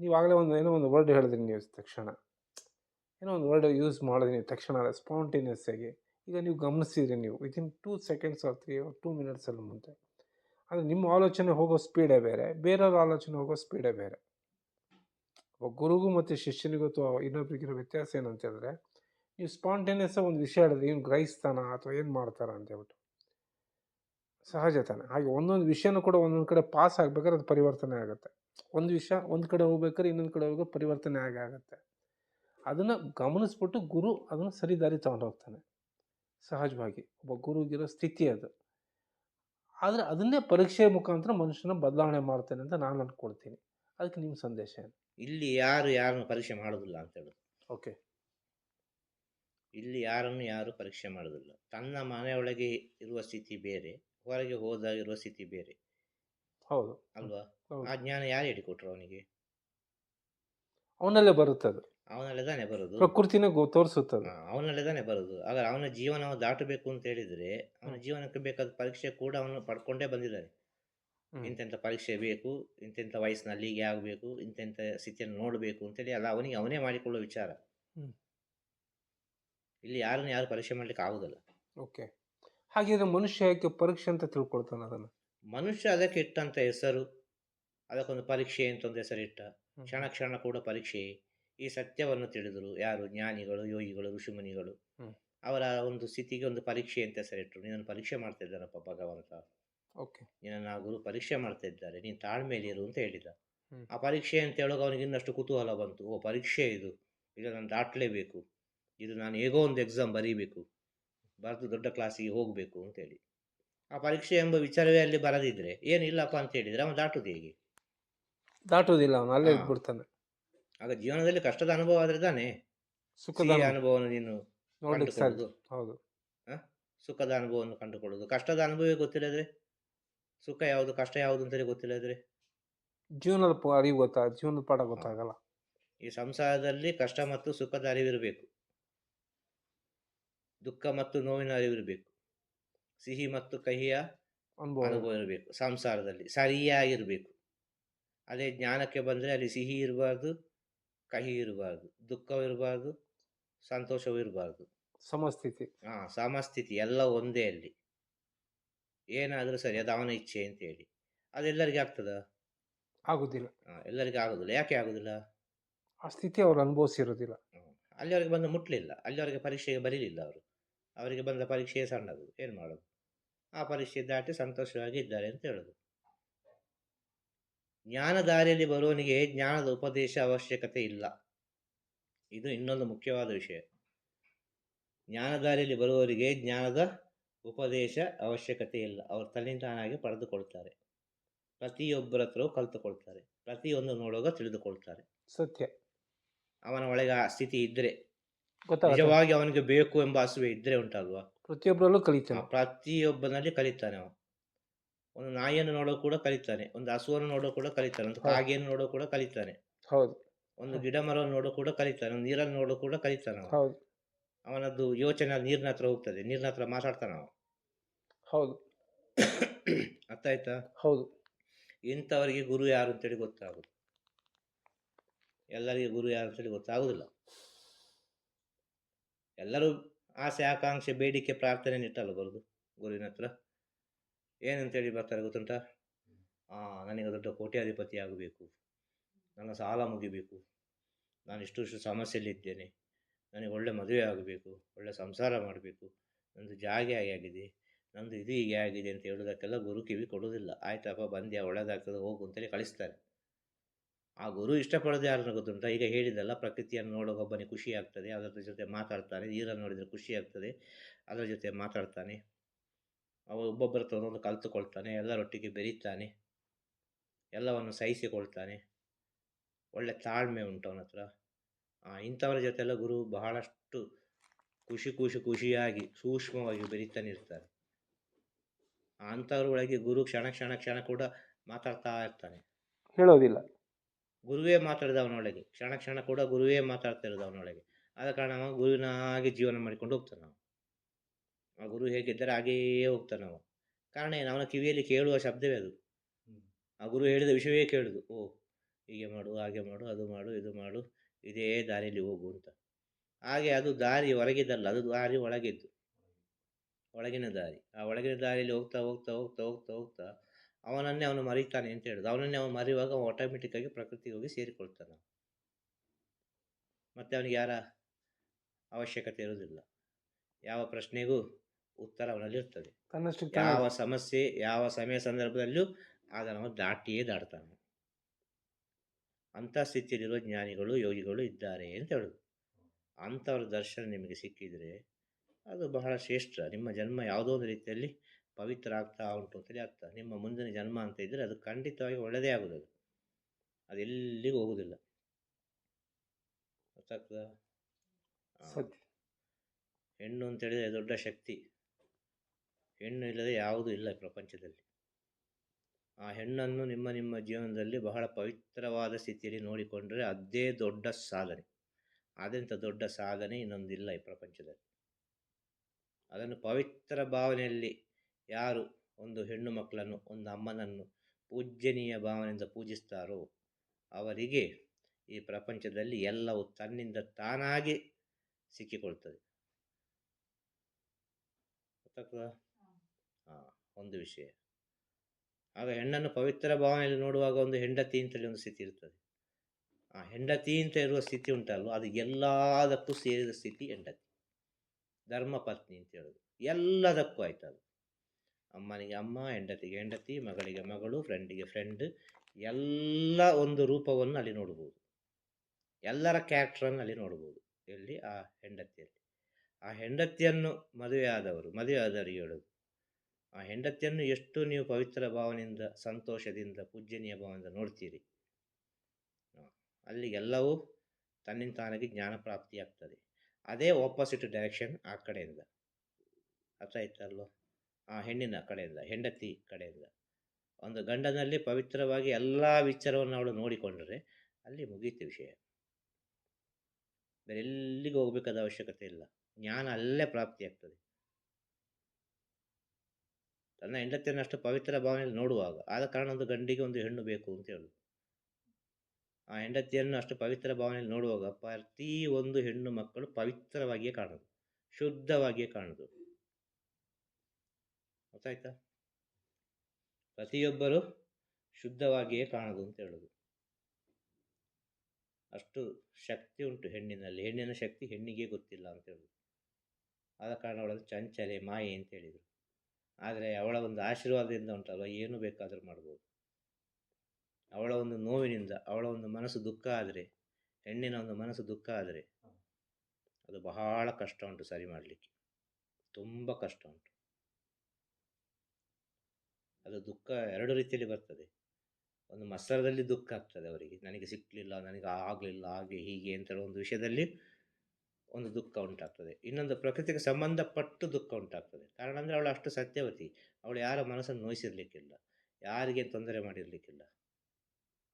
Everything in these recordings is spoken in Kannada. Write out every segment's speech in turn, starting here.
ನೀವು ಆಗಲೇ ಒಂದು ಏನೋ ಒಂದು ವರ್ಡ್ ಹೇಳಿದ್ರಿ ನೀವು ತಕ್ಷಣ. ಏನೋ ಒಂದು ವರ್ಡ್ ಯೂಸ್ ಮಾಡಿದ್ರಿ ನೀವು ತಕ್ಷಣ ಸ್ಪಾಂಟೇನಿಯಸ್ ಆಗಿ. ಈಗ ನೀವು ಗಮನಿಸಿದ್ರಿ ನೀವು within two seconds or three two ಮಿನಿಟ್ಸಲ್ಲಿ ಮುಂದೆ. ಆದರೆ ನಿಮ್ಮ ಆಲೋಚನೆ ಹೋಗೋ ಸ್ಪೀಡೇ ಬೇರೆ, ಬೇರೆಯವ್ರ ಆಲೋಚನೆ ಹೋಗೋ ಸ್ಪೀಡೇ ಬೇರೆ. ಒಬ್ಬ ಗುರುಗೂ ಮತ್ತು ಶಿಷ್ಯನಿಗೂ ಅಥವಾ ಇನ್ನೊಬ್ಬರಿಗಿರೋ ವ್ಯತ್ಯಾಸ ಏನಂತ ಹೇಳಿದ್ರೆ, ನೀವು ಸ್ಪಾಂಟೇನಿಯಸ್ ಒಂದು ವಿಷಯ ಹೇಳಿದ್ರೆ ಏನು ಗ್ರಹಿಸ್ತಾನ ಅಥವಾ ಏನು ಮಾಡ್ತಾರ ಅಂತ ಹೇಳ್ಬಿಟ್ಟು. ಸಹಜತನ ಹಾಗೆ ಒಂದೊಂದು ವಿಷಯನೂ ಕೂಡ ಒಂದೊಂದು ಕಡೆ ಪಾಸ್ ಆಗಬೇಕಾದ್ರೆ ಅದು ಪರಿವರ್ತನೆ ಆಗುತ್ತೆ. ಒಂದು ವಿಷಯ ಒಂದು ಕಡೆ ಹೋಗ್ಬೇಕಾದ್ರೆ ಇನ್ನೊಂದು ಕಡೆ ಹೋಗೋ ಪರಿವರ್ತನೆ ಆಗಾಗತ್ತೆ ಆಗುತ್ತೆ. ಅದನ್ನು ಗಮನಿಸ್ಬಿಟ್ಟು ಗುರು ಅದನ್ನು ಸರಿ ದಾರಿ ತಗೊಂಡು ಹೋಗ್ತಾನೆ. ಸಹಜವಾಗಿ ಒಬ್ಬ ಗುರುಗಿರೋ ಸ್ಥಿತಿ ಅದು. ಆದರೆ ಅದನ್ನೇ ಪರೀಕ್ಷೆ ಮುಖಾಂತರ ಮನುಷ್ಯನ ಬದಲಾವಣೆ ಮಾಡ್ತೇನೆ ಅಂತ ನಾನು ಅಂದ್ಕೊಳ್ತೀನಿ ಅದಕ್ಕೆ ನಿಮ್ಮ ಸಂದೇಶ ಏನು? ಇಲ್ಲಿ ಯಾರು ಯಾರನ್ನು ಪರೀಕ್ಷೆ ಮಾಡೋದಿಲ್ಲ ಅಂತ ಹೇಳೋದು. ಓಕೆ. ಇಲ್ಲಿ ಯಾರನ್ನು ಯಾರು ಪರೀಕ್ಷೆ ಮಾಡೋದಿಲ್ಲ. ತನ್ನ ಮನೆಯೊಳಗೆ ಇರುವ ಸ್ಥಿತಿ ಬೇರೆ ಹೊರಗೆ ಹೋದಾಗ ಇರುವ ಸ್ಥಿತಿ ಬೇರೆ. ಹೌದು. ಅಲ್ವಾ? ಆ ಜ್ಞಾನ ಯಾರು ಹೇಳಿಕೊಟ್ರು ಅವನಿಗೆ? ಅವನಲ್ಲೇ ಬರುತ್ತೆ ಅದು. ಅವನಲ್ಲೇ ತಾನೇ ಬರೋದು? ಪ್ರಕೃತಿನೇ ತೋರಿಸುತ್ತದೆ ಅವನಲ್ಲೇ ತಾನೇ ಬರೋದು. ಆಗ ಅವನ ಜೀವನ ದಾಟಬೇಕು ಅಂತ ಹೇಳಿದ್ರೆ ಅವನ ಜೀವನಕ್ಕೆ ಬೇಕಾದ ಪರೀಕ್ಷೆ ಕೂಡ ಅವನು ಪಡ್ಕೊಂಡೇ ಬಂದಿದ್ದಾನೆ. ಇಂತೆಂಥ ಪರೀಕ್ಷೆ ಬೇಕು ಇಂತೆಂಥ ವಯಸ್ಸಿನಲ್ಲಿ ಹೀಗೆ ಆಗಬೇಕು ಇಂತೆಂಥ ಸ್ಥಿತಿಯನ್ನು ನೋಡಬೇಕು ಅಂತೇಳಿ ಅಲ್ಲ ಅವನಿಗೆ ಅವನೇ ಮಾಡಿಕೊಳ್ಳೋ ವಿಚಾರ. ಇಲ್ಲಿ ಯಾರನ್ನು ಯಾರು ಪರೀಕ್ಷೆ ಮಾಡ್ಲಿಕ್ಕೆ ಆಗುದಿಲ್ಲ. ಓಕೆ. ಹಾಗಿದ್ರೆ ಮನುಷ್ಯ ಯಾಕೆ ಪರೀಕ್ಷೆ ಅಂತ ತಿಳ್ಕೊಳ್ತಾನೆ ಅದನ್ನು? ಮನುಷ್ಯ ಅದಕ್ಕೆ ಇಟ್ಟಂತ ಹೆಸರು ಅದಕ್ಕೊಂದು ಪರೀಕ್ಷೆ ಅಂತ ಒಂದು ಹೆಸರಿಟ್ಟ ಕ್ಷಣ ಕ್ಷಣ ಕೂಡ ಪರೀಕ್ಷೆ. ಈ ಸತ್ಯವನ್ನು ತಿಳಿದರು ಯಾರು? ಜ್ಞಾನಿಗಳು ಯೋಗಿಗಳು ಋಷಿಮುನಿಗಳು. ಅವರ ಒಂದು ಸ್ಥಿತಿಗೆ ಒಂದು ಪರೀಕ್ಷೆ ಅಂತ ಹೆಸರಿಟ್ಟರು ನೀನನ್ನು ಪರೀಕ್ಷೆ ಮಾಡ್ತಾ ಇದ್ದಾರಪ್ಪ ಭಗವಂತ. ಓಕೆ. ನಿನ್ನನ್ನು ಆ ಗುರು ಪರೀಕ್ಷೆ ಮಾಡ್ತಾ ಇದ್ದಾರೆ. ನೀನು ತಾಳ್ಮೇಲಿರು ಅಂತ ಹೇಳಿದ. ಆ ಪರೀಕ್ಷೆ ಅಂತ ಹೇಳುವಾಗ ಅವನಿಗೆ ಇನ್ನಷ್ಟು ಕುತೂಹಲ ಬಂತು. ಓ ಪರೀಕ್ಷೆ ಇದು. ಈಗ ನಾನು ದಾಟಲೇಬೇಕು. ಇದು ನಾನು ಹೇಗೋ ಒಂದು ಎಕ್ಸಾಮ್ ಬರೀಬೇಕು. ಬರೆದು ದೊಡ್ಡ ಕ್ಲಾಸಿಗೆ ಹೋಗಬೇಕು ಅಂತೇಳಿ ಆ ಪರೀಕ್ಷೆ ಎಂಬ ವಿಚಾರವೇ ಅಲ್ಲಿ ಬರದಿದ್ರೆ ಏನಿಲ್ಲಪ್ಪ ಅಂತ ಹೇಳಿದ್ರೆ ಅವನು ದಾಟುದು ಹೇಗೆ? ದಾಟುವುದಿಲ್ಲ ಅವನು ಅಲ್ಲೇ ಹಾ. ಅದ ಆಗ ಜೀವನದಲ್ಲಿ ಕಷ್ಟದ ಅನುಭವ ಆದ್ರೆ ತಾನೇ? ಸುಖದ ಸಿಹಿಯ ಅನುಭವವನ್ನು ನೀನು ನೋಡ್ಲಿಕ್ಕೆ ಸಾಧ್ಯ. ಕಂಡುಕೊಳ್ಳುವುದು ಹೌದು ಸುಖದ ಅನುಭವವನ್ನು ಕಂಡುಕೊಳ್ಳುದು ಕಷ್ಟದ ಅನುಭವವೇ ಗೊತ್ತಿಲ್ಲದ್ರೆ? ಸುಖ ಯಾವುದು ಕಷ್ಟ ಯಾವುದು ಅಂತೇಳಿ ಗೊತ್ತಿಲ್ಲದ್ರೆ? ಜೀವನದ ಪ- ಅರಿವು ಗೊತ್ತಾ ಜೀವನದ ಪಾಠ ಗೊತ್ತಾಗಲ್ಲ. ಈ ಸಂಸಾರದಲ್ಲಿ ಕಷ್ಟ ಮತ್ತು ಸುಖದ ಅರಿವಿರಬೇಕು. ದುಃಖ ಮತ್ತು ನೋವಿನ ಅರಿವಿರಬೇಕು. ಸಿಹಿ ಮತ್ತು ಕಹಿಯ ಅನುಭವ ಇರಬೇಕು ಸಂಸಾರದಲ್ಲಿ ಸರಿಯಾಗಿರಬೇಕು. ಅದೇ ಜ್ಞಾನಕ್ಕೆ ಬಂದರೆ ಅಲ್ಲಿ ಸಿಹಿ ಇರಬಾರ್ದು ಕಹಿ ಇರಬಾರ್ದು ದುಃಖವಿರಬಾರ್ದು ಸಂತೋಷವಿರಬಾರ್ದು ಸಮಸ್ಥಿತಿ. ಹಾ ಸಮಸ್ಥಿತಿ ಎಲ್ಲ ಒಂದೇ ಅಲ್ಲಿ. ಏನಾದರೂ ಸರಿ ಅದು ಅವನ ಇಚ್ಛೆ ಅಂತ ಹೇಳಿ. ಅದೆಲ್ಲರಿಗೆ ಆಗ್ತದ? ಆಗುದಿಲ್ಲ. ಎಲ್ಲರಿಗೂ ಆಗೋದಿಲ್ಲ. ಯಾಕೆ ಆಗೋದಿಲ್ಲ? ಆ ಸ್ಥಿತಿ ಅವರು ಅನುಭವಿಸಿರೋದಿಲ್ಲ. ಅಲ್ಲಿವರೆಗೆ ಬಂದು ಮುಟ್ಲಿಲ್ಲ. ಅಲ್ಲಿವರೆಗೆ ಪರೀಕ್ಷೆಗೆ ಬರೀಲಿಲ್ಲ ಅವರು. ಅವರಿಗೆ ಬಂದ ಪರೀಕ್ಷೆಯೇ ಸಣ್ಣದು. ಏನು ಮಾಡೋದು? ಆ ಪರೀಕ್ಷೆ ದಾಟಿ ಸಂತೋಷವಾಗಿ ಇದ್ದಾರೆ ಅಂತ ಹೇಳೋದು. ಜ್ಞಾನ ದಾರಿಯಲ್ಲಿ ಬರುವವನಿಗೆ ಜ್ಞಾನದ ಉಪದೇಶ ಅವಶ್ಯಕತೆ ಇಲ್ಲ. ಇದು ಇನ್ನೊಂದು ಮುಖ್ಯವಾದ ವಿಷಯ. ಜ್ಞಾನ ದಾರಿಯಲ್ಲಿ ಬರುವವರಿಗೆ ಜ್ಞಾನದ ಉಪದೇಶ ಅವಶ್ಯಕತೆ ಇಲ್ಲ. ಅವರು ತನ್ನಿಂದ ತಾನಾಗಿ ಪಡೆದುಕೊಳ್ತಾರೆ. ಪ್ರತಿಯೊಬ್ಬರ ಹತ್ರವೂ ಕಲಿತುಕೊಳ್ತಾರೆ. ಪ್ರತಿಯೊಂದು ನೋಡುವಾಗ ತಿಳಿದುಕೊಳ್ತಾರೆ. ಸತ್ಯ. ಅವನ ಒಳಗೆ ಆ ಸ್ಥಿತಿ ಇದ್ರೆ ಗೊತ್ತಾಗುತ್ತೆ. ನಿಜವಾಗಿ ಅವನಿಗೆ ಬೇಕು ಎಂಬ ಹಸುವೆ ಇದ್ರೆ ಉಂಟಲ್ವಾ? ಪ್ರತಿಯೊಬ್ಬರಲ್ಲೂ ಕಲಿತಾನೆ. ಪ್ರತಿಯೊಬ್ಬನಲ್ಲಿ ಕಲಿತಾನೆ ಅವನು. ಒಂದು ನಾಯಿಯನ್ನು ನೋಡೋ ಕೂಡ ಕಲಿತಾನೆ ಒಂದು ಹಸುವನ್ನು ನೋಡೋ ಕೂಡ ಕಲಿತಾನೆ ಒಂದು. ಕಾಗೆಯನ್ನು ನೋಡೋ ಕೂಡ ಕಲಿತಾನೆ. ಹೌದು. ಒಂದು ಗಿಡ ಮರವನ್ನು ನೋಡೋ ಕೂಡ ಕಲಿತಾನೆ ಒಂದು ನೀರನ್ನು ನೋಡೋ ಕೂಡ ಕಲಿತಾನೆ ಹೌದು. ಅವನದ್ದು ಯೋಚನೆ ನೀರಿನ ಹತ್ರ ಹೋಗ್ತದೆ ನೀರಿನ ಹತ್ರ ಮಾತಾಡ್ತಾನೆ ಅವ ಹೌದು. ಅರ್ಥ ಆಯ್ತಾ? ಹೌದು. ಇಂಥವರಿಗೆ ಗುರು ಯಾರು ಅಂತೇಳಿ ಗೊತ್ತಾಗುದು. ಎಲ್ಲರಿಗೆ ಗುರು ಯಾರು ಅಂತೇಳಿ ಗೊತ್ತಾಗುದಿಲ್ಲ. ಎಲ್ಲರೂ ಆಸೆ, ಆಕಾಂಕ್ಷೆ, ಬೇಡಿಕೆ, ಪ್ರಾರ್ಥನೆ ಇಟ್ಟಲ್ಲ ಬರೋದು ಗುರುವಿನ ಹತ್ರ. ಏನಂತೇಳಿ ಬರ್ತಾರೆ ಗೊತ್ತುಂಟ? ಆ, ನನಗೆ ದೊಡ್ಡ ಕೋಟ್ಯಾಧಿಪತಿ ಆಗಬೇಕು. ನನ್ನ ಸಾಲ ಮುಗಿಬೇಕು. ನಾನು ಇಷ್ಟು ಇಷ್ಟು ಸಮಸ್ಯೆಯಲ್ಲಿದ್ದೇನೆ. ನನಗೆ ಒಳ್ಳೆ ಮದುವೆ ಆಗಬೇಕು. ಒಳ್ಳೆ ಸಂಸಾರ ಮಾಡಬೇಕು. ನಂದು ಜಾಗೆ ಹಾಗೆ ಆಗಿದೆ. ನಂದು ಇದು ಹೀಗೆ ಆಗಿದೆ ಅಂತ ಹೇಳೋದಕ್ಕೆಲ್ಲ ಗುರು ಕಿವಿ ಕೊಡೋದಿಲ್ಲ ಆಯ್ತಪ್ಪ ಬಂದ್ಯಾ? ಒಳ್ಳೆದಾಗ್ತದೆ, ಹೋಗು ಅಂತೇಳಿ ಕಳಿಸ್ತಾರೆ. ಆ ಗುರು ಇಷ್ಟಪಡೋದು ಯಾರನ್ನ ಗೊತ್ತುಂಟ? ಈಗ ಹೇಳಿದಲ್ಲ ಪ್ರಕೃತಿಯನ್ನು ನೋಡುವಾಗ ಒಬ್ಬನಿಗೆ ಖುಷಿ ಆಗ್ತದೆ, ಅದರ ಜೊತೆ ಮಾತಾಡ್ತಾನೆ, ನೀರನ್ನು ನೋಡಿದರೆ ಖುಷಿ ಆಗ್ತದೆ, ಅದರ ಜೊತೆ ಮಾತಾಡ್ತಾನೆ, ಅವ ಒಬ್ಬೊಬ್ಬರ ಒಂದೊಂದು ಕಲಿತುಕೊಳ್ತಾನೆ, ಎಲ್ಲರೊಟ್ಟಿಗೆ ಬೆರೀತಾನೆ, ಎಲ್ಲವನ್ನು ಸಹಿಸಿಕೊಳ್ತಾನೆ, ಒಳ್ಳೆ ತಾಳ್ಮೆ ಉಂಟು ಅವನ ಹತ್ರ. ಇಂಥವರ ಇಂಥವರ ಜೊತೆಲ್ಲ ಗುರು ಬಹಳಷ್ಟು ಖುಷಿ ಖುಷಿ ಖುಷಿಯಾಗಿ ಸೂಕ್ಷ್ಮವಾಗಿ ಬೆರೀತಾನೆ ಇರ್ತಾರೆ. ಅಂಥವ್ರ ಒಳಗೆ ಗುರು ಕ್ಷಣ ಕ್ಷಣ ಕ್ಷಣ ಕೂಡ ಮಾತಾಡ್ತಾ ಇರ್ತಾನೆ. ಹೇಳೋದಿಲ್ಲ. ಗುರುವೇ ಮಾತಾಡಿದೆ ಅವನೊಳಗೆ ಕ್ಷಣ ಕ್ಷಣ ಕೂಡ ಗುರುವೇ ಮಾತಾಡ್ತಾ ಇರೋದು ಅವನೊಳಗೆ ಆದ ಕಾರಣ ಅವ ಗುರುವಿನ ಹಾಗೆ ಜೀವನ ಮಾಡಿಕೊಂಡು ಹೋಗ್ತಾನೆ ನಾವು ಆ ಗುರು ಹೇಗಿದ್ದರೆ ಹಾಗೆಯೇ ಹೋಗ್ತಾನೆ ಅವ. ಕಾರಣ ಏನು? ಅವನ ಕಿವಿಯಲ್ಲಿ ಕೇಳುವ ಶಬ್ದವೇ ಅದು. ಆ ಗುರು ಹೇಳಿದ ವಿಷಯವೇ ಕೇಳುದು. ಓ ಹೀಗೆ ಮಾಡು ಹಾಗೆ ಮಾಡು ಅದು ಮಾಡು ಇದು ಮಾಡು ಇದೇ ದಾರಿಯಲ್ಲಿ ಹೋಗು ಅಂತ. ಹಾಗೆ ಅದು ದಾರಿ ಹೊರಗಿದ್ದಲ್ಲ ಅದು ದಾರಿ ಒಳಗಿದ್ದು. ಒಳಗಿನ ದಾರಿ. ಆ ಒಳಗಿನ ದಾರಿಯಲ್ಲಿ ಹೋಗ್ತಾ ಹೋಗ್ತಾ ಹೋಗ್ತಾ ಹೋಗ್ತಾ ಹೋಗ್ತಾ ಅವನನ್ನೇ ಅವನು ಮರೀತಾನೆ ಅಂತ ಹೇಳುದು. ಅವನನ್ನೇ ಅವನು ಮರೆಯುವಾಗ ಅವನು ಆಟೋಮೆಟಿಕ್ಕಾಗಿ ಪ್ರಕೃತಿಗೆ ಹೋಗಿ ಸೇರಿಕೊಳ್ತಾನೆ. ಮತ್ತೆ ಅವನಿಗೆ ಯಾರ ಅವಶ್ಯಕತೆ ಇರುವುದಿಲ್ಲ. ಯಾವ ಪ್ರಶ್ನೆಗೂ ಉತ್ತರ ಅವನಲ್ಲಿ ಇರ್ತದೆ. ಯಾವ ಸಮಸ್ಯೆ ಯಾವ ಸಮಯ ಸಂದರ್ಭದಲ್ಲೂ ಅದನ್ನು ದಾಟಿಯೇ ದಾಟ್ತಾನೆ. ಅಂಥ ಸ್ಥಿತಿಯಲ್ಲಿರುವ ಜ್ಞಾನಿಗಳು ಯೋಗಿಗಳು ಇದ್ದಾರೆ ಅಂತ ಹೇಳುದು. ಅಂಥವ್ರ ದರ್ಶನ ನಿಮಗೆ ಸಿಕ್ಕಿದರೆ ಅದು ಬಹಳ ಶ್ರೇಷ್ಠ. ನಿಮ್ಮ ಜನ್ಮ ಯಾವುದೋ ಒಂದು ರೀತಿಯಲ್ಲಿ ಪವಿತ್ರ ಆಗ್ತಾ ಉಂಟು ಅಂತೇಳಿ ಅರ್ಥ. ನಿಮ್ಮ ಮುಂದಿನ ಜನ್ಮ ಅಂತ ಇದ್ದರೆ ಅದು ಖಂಡಿತವಾಗಿ ಒಳ್ಳೆಯದೇ ಆಗೋದು ಅದು. ಅದೆಲ್ಲಿಗೂ ಹೋಗುವುದಿಲ್ಲ ಗೊತ್ತಾಗ್ತದಾ? ಹೆಣ್ಣು ಅಂತೇಳಿದರೆ ದೊಡ್ಡ ಶಕ್ತಿ. ಹೆಣ್ಣು ಇಲ್ಲದೆ ಯಾವುದೂ ಇಲ್ಲ ಈ ಪ್ರಪಂಚದಲ್ಲಿ. ಆ ಹೆಣ್ಣನ್ನು ನಿಮ್ಮ ನಿಮ್ಮ ಜೀವನದಲ್ಲಿ ಬಹಳ ಪವಿತ್ರವಾದ ಸ್ಥಿತಿಯಲ್ಲಿ ನೋಡಿಕೊಂಡ್ರೆ ಅದೇ ದೊಡ್ಡ ಸಾಧನೆ. ಅದೆಂಥ ದೊಡ್ಡ ಸಾಧನೆ ಇನ್ನೊಂದಿಲ್ಲ ಈ ಪ್ರಪಂಚದಲ್ಲಿ. ಅದನ್ನು ಪವಿತ್ರ ಭಾವನೆಯಲ್ಲಿ ಯಾರು ಒಂದು ಹೆಣ್ಣು ಮಕ್ಕಳನ್ನು ಒಂದು ಅಮ್ಮನನ್ನು ಪೂಜ್ಯನೀಯ ಭಾವನೆಯಿಂದ ಪೂಜಿಸ್ತಾರೋ ಅವರಿಗೆ ಈ ಪ್ರಪಂಚದಲ್ಲಿ ಎಲ್ಲವೂ ತನ್ನಿಂದ ತಾನಾಗಿ ಸಿಕ್ಕಿಕೊಳ್ತದೆ. ಗೊತ್ತಾಗ್ತದ? ಹಾಂ. ಒಂದು ವಿಷಯ. ಆಗ ಹೆಣ್ಣನ್ನು ಪವಿತ್ರ ಭಾವನೆಯಲ್ಲಿ ನೋಡುವಾಗ ಒಂದು ಹೆಂಡತಿ ಅಂತೇಳಿ ಒಂದು ಸ್ಥಿತಿ ಇರ್ತದೆ. ಆ ಹೆಂಡತಿ ಅಂತ ಇರುವ ಸ್ಥಿತಿ ಉಂಟಲ್ವ ಅದು ಎಲ್ಲದಕ್ಕೂ ಸೇರಿದ ಸ್ಥಿತಿ ಹೆಂಡತಿ. ಧರ್ಮಪತ್ನಿ ಅಂತ ಹೇಳೋದು. ಎಲ್ಲದಕ್ಕೂ ಆಯ್ತು ಅದು ಅಮ್ಮನಿಗೆ ಅಮ್ಮ, ಹೆಂಡತಿಗೆ ಹೆಂಡತಿ, ಮಗಳಿಗೆ ಮಗಳು ಫ್ರೆಂಡಿಗೆ ಫ್ರೆಂಡ್ ಎಲ್ಲ ಒಂದು ರೂಪವನ್ನು ಅಲ್ಲಿ ನೋಡ್ಬೋದು. ಎಲ್ಲರ ಕ್ಯಾರೆಕ್ಟ್ರನ್ನು ಅಲ್ಲಿ ನೋಡ್ಬೋದು. ಎಲ್ಲಿ ಆ ಹೆಂಡತಿಯಲ್ಲಿ. ಆ ಹೆಂಡತಿಯನ್ನು ಮದುವೆಯಾದವರು ಮದುವೆಯಾದವರಿಗೆ ಹೇಳೋದು. ಆ ಹೆಂಡತಿಯನ್ನು ಎಷ್ಟು ನೀವು ಪವಿತ್ರ ಭಾವನೆಯಿಂದ, ಸಂತೋಷದಿಂದ, ಪೂಜ್ಯನೀಯ ಭಾವನೆಯಿಂದ ನೋಡ್ತೀರಿ? ಅಲ್ಲಿಗೆಲ್ಲವೂ ತನ್ನಿಂದ ತಾನಾಗಿ ಜ್ಞಾನ ಪ್ರಾಪ್ತಿಯಾಗ್ತದೆ. ಅದೇ ಆಪೋಸಿಟ್ ಡೈರೆಕ್ಷನ್ ಆ ಕಡೆಯಿಂದ. ಅರ್ಥ ಆಯ್ತಲ್ವ ಆ ಹೆಣ್ಣಿನ ಕಡೆಯಿಂದ, ಹೆಂಡತಿ ಕಡೆಯಿಂದ. ಒಂದು ಗಂಡನಲ್ಲಿ ಪವಿತ್ರವಾಗಿ ಎಲ್ಲ ವಿಚಾರವನ್ನು ಅವಳು ನೋಡಿಕೊಂಡರೆ ಅಲ್ಲಿ ಮುಗೀತು ವಿಷಯ. ಬೇರೆ ಎಲ್ಲಿಗೆ ಹೋಗ್ಬೇಕಾದ ಅವಶ್ಯಕತೆ ಇಲ್ಲ. ಜ್ಞಾನ ಅಲ್ಲೇ ಪ್ರಾಪ್ತಿಯಾಗ್ತದೆ ತನ್ನ ಹೆಂಡತಿಯನ್ನು ಅಷ್ಟು ಪವಿತ್ರ ಭಾವನೆಯಲ್ಲಿ ನೋಡುವಾಗ, ಆದ ಕಾರಣ ಒಂದು ಗಂಡಿಗೆ ಒಂದು ಹೆಣ್ಣು ಬೇಕು ಅಂತ ಹೇಳುದು. ಆ ಹೆಂಡತಿಯನ್ನು ಅಷ್ಟು ಪವಿತ್ರ ಭಾವನೆಯಲ್ಲಿ ನೋಡುವಾಗ ಪ್ರತಿ ಒಂದು ಹೆಣ್ಣು ಮಕ್ಕಳು ಪವಿತ್ರವಾಗಿಯೇ ಕಾಣುದು, ಶುದ್ಧವಾಗಿಯೇ ಕಾಣುದು. ಗೊತ್ತಾಯ್ತಾ ಪ್ರತಿಯೊಬ್ಬರು ಶುದ್ಧವಾಗಿಯೇ ಕಾಣೋದು ಅಂತ ಹೇಳೋದು. ಅಷ್ಟು ಶಕ್ತಿ ಉಂಟು ಹೆಣ್ಣಿನಲ್ಲಿ. ಹೆಣ್ಣಿನ ಶಕ್ತಿ ಹೆಣ್ಣಿಗೆ ಗೊತ್ತಿಲ್ಲ ಅಂತ ಹೇಳೋದು. ಆದ ಕಾರಣ ಅವಳನ್ನು ಚಂಚಲೆ, ಮಾಯೆ ಅಂತ ಹೇಳಿದರು. ಆದರೆ ಅವಳ ಒಂದು ಆಶೀರ್ವಾದದಿಂದ ಉಂಟಲ್ಲ ಏನು ಬೇಕಾದರೂ ಮಾಡ್ಬೋದು. ಅವಳ ಒಂದು ನೋವಿನಿಂದ, ಅವಳ ಒಂದು ಮನಸ್ಸು ದುಃಖ ಆದರೆ, ಹೆಣ್ಣಿನ ಒಂದು ಮನಸ್ಸು ದುಃಖ ಆದರೆ, ಅದು ಬಹಳ ಕಷ್ಟ ಉಂಟು ಸರಿ ಮಾಡಲಿಕ್ಕೆ. ತುಂಬ ಕಷ್ಟ ಉಂಟು. ಅದು ದುಃಖ ಎರಡು ರೀತಿಯಲ್ಲಿ ಬರ್ತದೆ. ಒಂದು ಮತ್ಸರದಲ್ಲಿ ದುಃಖ ಆಗ್ತದೆ ಅವರಿಗೆ. ನನಗೆ ಸಿಕ್ಕಲಿಲ್ಲ ನನಗೆ ಆಗಲಿಲ್ಲ ಹಾಗೆ ಹೀಗೆ ಅಂತ ಹೇಳೋ ಒಂದು ವಿಷಯದಲ್ಲಿ ಒಂದು ದುಃಖ ಉಂಟಾಗ್ತದೆ. ಇನ್ನೊಂದು ಪ್ರಕೃತಿಗೆ ಸಂಬಂಧಪಟ್ಟು ದುಃಖ ಉಂಟಾಗ್ತದೆ. ಕಾರಣ ಅಂದರೆ ಅವಳು ಅಷ್ಟು ಸತ್ಯವತಿ. ಅವಳು ಯಾರ ಮನಸ್ಸನ್ನು ನೋಯಿಸಿರ್ಲಿಕ್ಕಿಲ್ಲ. ಯಾರಿಗೆ ತೊಂದರೆ ಮಾಡಿರಲಿಕ್ಕಿಲ್ಲ.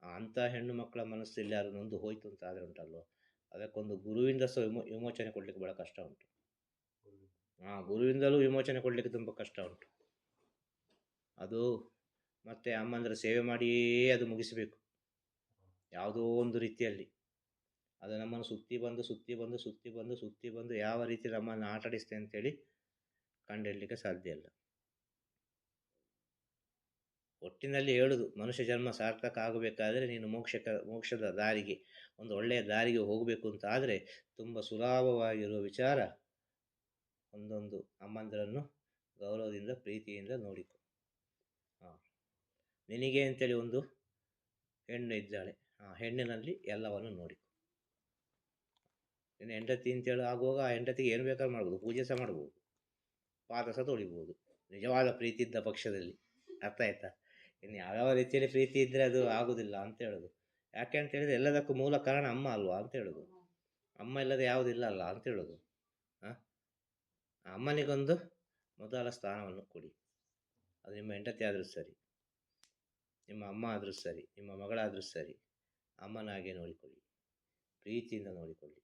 ಅಂಥ ಹೆಣ್ಣು ಮಕ್ಕಳ ಮನಸ್ಸಲ್ಲಿ ಯಾರು ನೊಂದು ಹೋಯ್ತು ಅಂತ ಆದರೆ ಉಂಟಲ್ವ? ಅದಕ್ಕೊಂದು ಗುರುವಿಂದ ಸಹ ವಿಮೋ ವಿಮೋಚನೆ ಕೊಡಲಿಕ್ಕೆ ಭಾಳ ಕಷ್ಟ ಉಂಟು. ಹಾಂ ಗುರುವಿಂದಲೂ ವಿಮೋಚನೆ ಕೊಡಲಿಕ್ಕೆ ತುಂಬ ಕಷ್ಟ ಉಂಟು. ಅದು ಮತ್ತು ಅಮ್ಮಂದ್ರ ಸೇವೆ ಮಾಡಿಯೇ ಅದು ಮುಗಿಸಬೇಕು. ಯಾವುದೋ ಒಂದು ರೀತಿಯಲ್ಲಿ. ಅದು ನಮ್ಮನ್ನು ಸುತ್ತಿ ಬಂದು ಸುತ್ತಿ ಬಂದು ಸುತ್ತಿ ಬಂದು ಸುತ್ತಿ ಬಂದು ಯಾವ ರೀತಿ ನಮ್ಮನ್ನು ಆಟಾಡಿಸ್ತೆ ಅಂತೇಳಿ ಕಂಡುಹಿಡಲಿಕ್ಕೆ ಸಾಧ್ಯ ಇಲ್ಲ. ಒಟ್ಟಿನಲ್ಲಿ ಹೇಳುದು, ಮನುಷ್ಯ ಜನ್ಮ ಸಾರ್ಥಕ ಆಗಬೇಕಾದ್ರೆ ನೀನು ಮೋಕ್ಷಕ ಮೋಕ್ಷದ ದಾರಿಗೆ, ಒಂದು ಒಳ್ಳೆಯ ದಾರಿಗೆ ಹೋಗಬೇಕು ಅಂತ ಆದರೆ ತುಂಬ ಸುಲಭವಾಗಿರುವ ವಿಚಾರ ಒಂದೊಂದು ಅಮ್ಮಂದರನ್ನು ಗೌರವದಿಂದ, ಪ್ರೀತಿಯಿಂದ ನೋಡಿಕೊ ನಿನಗೆ ಅಂತೇಳಿ ಒಂದು ಹೆಣ್ಣು ಇದ್ದಾಳೆ. ಆ ಹೆಣ್ಣಿನಲ್ಲಿ ಎಲ್ಲವನ್ನು ನೋಡಿ ನಿನ್ನ ಹೆಂಡತಿ ಅಂತೇಳಿ ಆಗುವಾಗ ಆ ಹೆಂಡತಿಗೆ ಏನು ಬೇಕಾದ್ರೂ ಮಾಡ್ಬೋದು. ಪೂಜೆ ಸಹ ಮಾಡ್ಬೋದು. ಪಾದ ಸಹ ತೊಳಿಬೋದು. ನಿಜವಾದ ಪ್ರೀತಿ ಇದ್ದ ಪಕ್ಷದಲ್ಲಿ. ಅರ್ಥ ಆಯ್ತಾ? ಇನ್ನು ಯಾವ್ಯಾವ ರೀತಿಯಲ್ಲಿ ಪ್ರೀತಿ ಇದ್ದರೆ ಅದು ಆಗೋದಿಲ್ಲ ಅಂತ ಹೇಳೋದು. ಯಾಕೆ ಅಂತ ಹೇಳಿದ್ರೆ ಎಲ್ಲದಕ್ಕೂ ಮೂಲ ಕಾರಣ ಅಮ್ಮ ಅಲ್ವಾ ಅಂತ ಹೇಳೋದು. ಅಮ್ಮ ಇಲ್ಲದೆ ಯಾವುದಿಲ್ಲ ಅಲ್ಲ ಅಂತ ಹೇಳೋದು. ಹಾಂ ಅಮ್ಮನಿಗೊಂದು ಮೊದಲ ಸ್ಥಾನವನ್ನು ಕೊಡಿ. ಅದು ನಿಮ್ಮ ಹೆಂಡತಿ ಆದರೂ ಸರಿ. ನಿಮ್ಮ ಅಮ್ಮ ಆದರೂ ಸರಿ, ನಿಮ್ಮ ಮಗಳಾದರೂ ಸರಿ, ಅಮ್ಮನಾಗೆ ನೋಡಿಕೊಳ್ಳಿ, ಪ್ರೀತಿಯಿಂದ ನೋಡಿಕೊಳ್ಳಿ.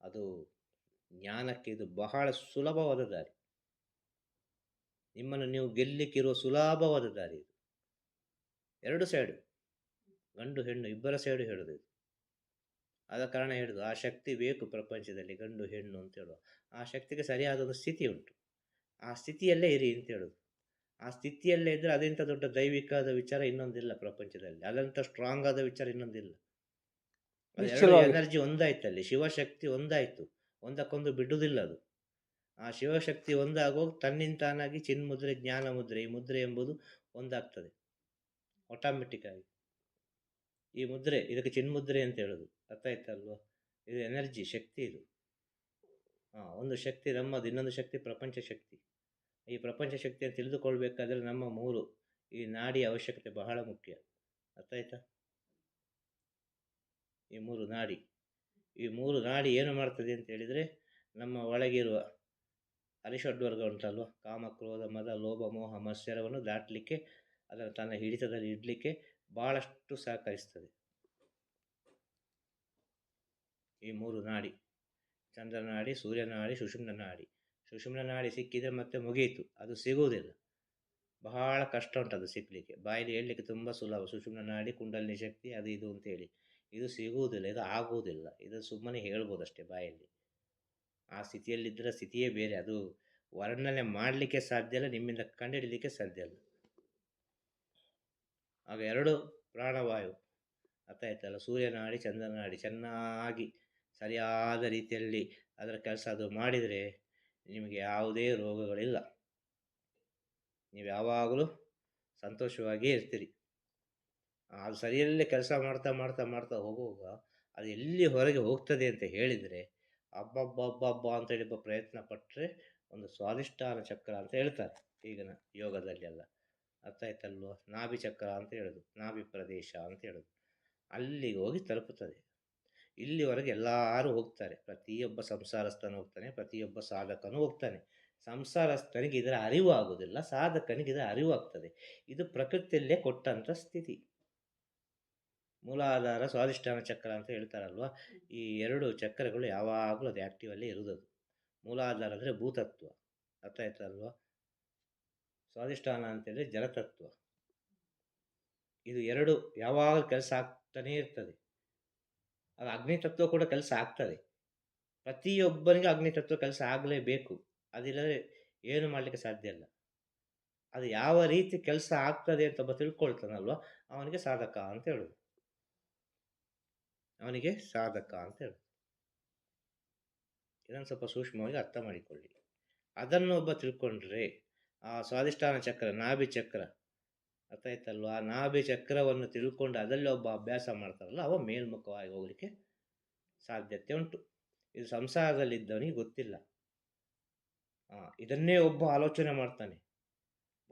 ಅದು ಜ್ಞಾನಕ್ಕೆ ಇದು ಬಹಳ ಸುಲಭವಾದ ದಾರಿ. ನಿಮ್ಮನ್ನು ನೀವು ಗೆಲ್ಲಿಕ್ಕಿರುವ ಸುಲಭವಾದ ದಾರಿ ಇದು. ಎರಡು ಸೈಡು, ಗಂಡು ಹೆಣ್ಣು, ಇಬ್ಬರ ಸೈಡು ಹೇಳೋದು ಇದು. ಆದ ಕಾರಣ ಹೇಳುದು ಆ ಶಕ್ತಿ ಬೇಕು ಪ್ರಪಂಚದಲ್ಲಿ, ಗಂಡು ಹೆಣ್ಣು ಅಂತ ಹೇಳುವ. ಆ ಶಕ್ತಿಗೆ ಸರಿಯಾದ ಒಂದು ಸ್ಥಿತಿ ಉಂಟು. ಆ ಸ್ಥಿತಿಯಲ್ಲೇ ಇರಿ ಅಂತ ಹೇಳೋದು. ಆ ಸ್ಥಿತಿಯಲ್ಲೇ ಇದ್ದರೆ ಅದೆಂಥ ದೊಡ್ಡ ದೈವಿಕವಾದ ವಿಚಾರ ಇನ್ನೊಂದಿಲ್ಲ ಪ್ರಪಂಚದಲ್ಲಿ. ಅದಂಥ ಸ್ಟ್ರಾಂಗ್ ಆದ ವಿಚಾರ ಇನ್ನೊಂದಿಲ್ಲ. ಎನರ್ಜಿ ಒಂದಾಯ್ತಲ್ಲಿ. ಶಿವಶಕ್ತಿ ಒಂದಾಯ್ತು. ಒಂದಕ್ಕೊಂದು ಬಿಡುವುದಿಲ್ಲ ಅದು. ಆ ಶಿವಶಕ್ತಿ ಒಂದಾಗೋ ತನ್ನಿಂದ ತಾನಾಗಿ ಚಿನ್ಮುದ್ರೆ ಜ್ಞಾನ ಮುದ್ರೆ ಈ ಮುದ್ರೆ ಎಂಬುದು ಒಂದಾಗ್ತದೆ. ಆಟೋಮೆಟಿಕ್ ಆಗಿ ಈ ಮುದ್ರೆ ಇದಕ್ಕೆ ಚಿನ್ಮುದ್ರೆ ಅಂತ ಹೇಳೋದು. ಅರ್ಥ ಆಯ್ತಲ್ವಾ ಇದು ಎನರ್ಜಿ ಶಕ್ತಿ ಇದು. ಹಾಂ ಒಂದು ಶಕ್ತಿ ನಮ್ಮದು ಇನ್ನೊಂದು ಶಕ್ತಿ ಪ್ರಪಂಚ ಶಕ್ತಿ. ಈ ಪ್ರಪಂಚ ಶಕ್ತಿಯನ್ನು ತಿಳಿದುಕೊಳ್ಬೇಕಾದ್ರೆ ನಮ್ಮ ಮೂರು ಈ ನಾಡಿ ಅವಶ್ಯಕತೆ ಬಹಳ ಮುಖ್ಯ. ಅರ್ಥ ಆಯ್ತಾ? ಈ ಮೂರು ನಾಡಿ. ಈ ಮೂರು ನಾಡಿ ಏನು ಮಾಡ್ತದೆ ಅಂತ ಹೇಳಿದರೆ ನಮ್ಮ ಒಳಗಿರುವ ಅರಿಷಡ್ವರ್ಗ ಉಂಟಲ್ವ? ಕಾಮ, ಕ್ರೋಧ, ಮದ, ಲೋಭ, ಮೋಹ ಮತ್ಸರವನ್ನು ದಾಟಲಿಕ್ಕೆ, ಅದನ್ನು ತನ್ನ ಹಿಡಿತದಲ್ಲಿ ಇಡಲಿಕ್ಕೆ ಭಾಳಷ್ಟು ಸಹಕರಿಸ್ತದೆ. ಈ ಮೂರು ನಾಡಿ. ಚಂದ್ರನಾಡಿ ಸೂರ್ಯನಾಡಿ ಸೂರ್ಯನ ನಾಡಿ, ಸುಷುಮ್ನ ನಾಡಿ. ಸುಷುಮ್ನ ನಾಡಿ ಸಿಕ್ಕಿದರೆ ಮತ್ತೆ ಮುಗಿಯಿತು. ಅದು ಸಿಗುವುದಿಲ್ಲ. ಬಹಳ ಕಷ್ಟ ಉಂಟು ಅದು ಸಿಕ್ಕಲಿಕ್ಕೆ ಬಾಯಲ್ಲಿ ಹೇಳಲಿಕ್ಕೆ ತುಂಬ ಸುಲಭ. ಸುಷುಮ್ನ ನಾಡಿ ಕುಂಡಲಿನ ಶಕ್ತಿ ಅದು ಇದು ಅಂತೇಳಿ ಇದು ಸಿಗುವುದಿಲ್ಲ, ಇದು ಆಗುವುದಿಲ್ಲ. ಇದು ಸುಮ್ಮನೆ ಹೇಳ್ಬೋದಷ್ಟೇ ಬಾಯಲ್ಲಿ. ಆ ಸ್ಥಿತಿಯಲ್ಲಿದ್ದರೆ ಸ್ಥಿತಿಯೇ ಬೇರೆ. ಅದು ವರ್ಣನೆ ಮಾಡಲಿಕ್ಕೆ ಸಾಧ್ಯ ಇಲ್ಲ, ನಿಮ್ಮಿಂದ ಕಂಡುಹಿಡಲಿಕ್ಕೆ ಸಾಧ್ಯ ಇಲ್ಲ. ಆಗ ಎರಡು ಪ್ರಾಣವಾಯು. ಅರ್ಥ ಆಯ್ತಲ್ಲ? ಸೂರ್ಯನಾಡಿ ಚಂದ್ರನಾಡಿ ಚೆನ್ನಾಗಿ ಸರಿಯಾದ ರೀತಿಯಲ್ಲಿ ಅದರ ಕೆಲಸ ಅದು ಮಾಡಿದರೆ ನಿಮಗೆ ಯಾವುದೇ ರೋಗಗಳಿಲ್ಲ. ನೀವು ಯಾವಾಗಲೂ ಸಂತೋಷವಾಗಿಯೇ ಇರ್ತೀರಿ. ಅದು ಸರಿಯಲ್ಲೇ ಕೆಲಸ ಮಾಡ್ತಾ ಮಾಡ್ತಾ ಮಾಡ್ತಾ ಹೋಗುವಾಗ ಅದು ಎಲ್ಲಿ ಹೊರಗೆ ಹೋಗ್ತದೆ ಅಂತ ಹೇಳಿದರೆ ಅಬ್ಬಬ್ಬಬ್ಬಬ್ಬ ಅಂತೇಳಿ ಒಬ್ಬ ಪ್ರಯತ್ನ ಪಟ್ಟರೆ ಒಂದು ಸ್ವಾದಿಷ್ಟಾನ ಚಕ್ರ ಅಂತ ಹೇಳ್ತಾರೆ. ಈಗಿನ ಯೋಗದಲ್ಲಿ ಎಲ್ಲ. ಅರ್ಥ ಆಯ್ತಲ್ವ? ನಾಭಿ ಚಕ್ರ ಅಂತ ಹೇಳೋದು. ನಾಭಿ ಪ್ರದೇಶ ಅಂತ ಹೇಳೋದು. ಅಲ್ಲಿಗೆ ಹೋಗಿ ತಲುಪುತ್ತದೆ. ಇಲ್ಲಿವರೆಗೆ ಎಲ್ಲರೂ ಹೋಗ್ತಾರೆ. ಪ್ರತಿಯೊಬ್ಬ ಸಂಸಾರಸ್ಥನು ಹೋಗ್ತಾನೆ, ಪ್ರತಿಯೊಬ್ಬ ಸಾಧಕನು ಹೋಗ್ತಾನೆ. ಸಂಸಾರಸ್ಥನಿಗೆ ಇದರ ಅರಿವು ಆಗೋದಿಲ್ಲ ಸಾಧಕನಿಗೆ ಇದರ ಅರಿವು ಆಗ್ತದೆ ಇದು ಪ್ರಕೃತಿಯಲ್ಲೇ ಕೊಟ್ಟಂಥ ಸ್ಥಿತಿ. ಮೂಲಾಧಾರ, ಸ್ವಾಧಿಷ್ಠಾನ ಚಕ್ರ ಅಂತ ಹೇಳ್ತಾರಲ್ವ? ಈ ಎರಡು ಚಕ್ರಗಳು ಯಾವಾಗಲೂ ಅದು ಆ್ಯಕ್ಟಿವಲ್ಲೇ ಇರುವುದು ಮೂಲಾಧಾರ ಅಂದರೆ ಭೂತತ್ವ. ಅರ್ಥ ಆಯ್ತಲ್ವ? ಸ್ವಾಧಿಷ್ಠಾನ ಅಂತೇಳಿದ್ರೆ ಜಲತತ್ವ. ಇದು ಎರಡು ಯಾವಾಗಲೂ ಕೆಲಸ ಆಗ್ತಾನೇ ಇರ್ತದೆ. ಅದು ಅಗ್ನಿತತ್ವ ಕೂಡ ಕೆಲಸ ಆಗ್ತದೆ. ಪ್ರತಿಯೊಬ್ಬನಿಗೂ ಅಗ್ನಿ ತತ್ವ ಕೆಲಸ ಆಗಲೇಬೇಕು. ಅದಿಲ್ಲದೆ ಏನು ಮಾಡಲಿಕ್ಕೆ ಸಾಧ್ಯ ಇಲ್ಲ. ಅದು ಯಾವ ರೀತಿ ಕೆಲಸ ಆಗ್ತದೆ ಅಂತ ಒಬ್ಬ ತಿಳ್ಕೊಳ್ತಾನಲ್ವ? ಅವನಿಗೆ ಸಾಧಕ ಅಂತ ಹೇಳೋದು. ಅವನಿಗೆ ಸಾಧಕ ಅಂತ ಹೇಳೋದು. ಇದನ್ನು ಸ್ವಲ್ಪ ಸೂಕ್ಷ್ಮವಾಗಿ ಅರ್ಥ ಮಾಡಿಕೊಳ್ಳಿ. ಅದನ್ನು ಒಬ್ಬ ತಿಳ್ಕೊಂಡ್ರೆ, ಆ ಸ್ವಾದಿಷ್ಠಾನ ಚಕ್ರ, ನಾಭಿ ಚಕ್ರ ಅರ್ಥ ಆಯ್ತಲ್ವ? ನಾಭಿ ಚಕ್ರವನ್ನು ತಿಳ್ಕೊಂಡು ಅದರಲ್ಲಿ ಒಬ್ಬ ಅಭ್ಯಾಸ ಮಾಡ್ತಾರಲ್ಲ ಅವ ಮೇಲ್ಮುಖವಾಗಿ ಹೋಗಲಿಕ್ಕೆ ಸಾಧ್ಯತೆ ಉಂಟು. ಇದು ಸಂಸಾರದಲ್ಲಿದ್ದವನಿಗೆ ಗೊತ್ತಿಲ್ಲ. ಆ, ಇದನ್ನೇ ಒಬ್ಬ ಆಲೋಚನೆ ಮಾಡ್ತಾನೆ.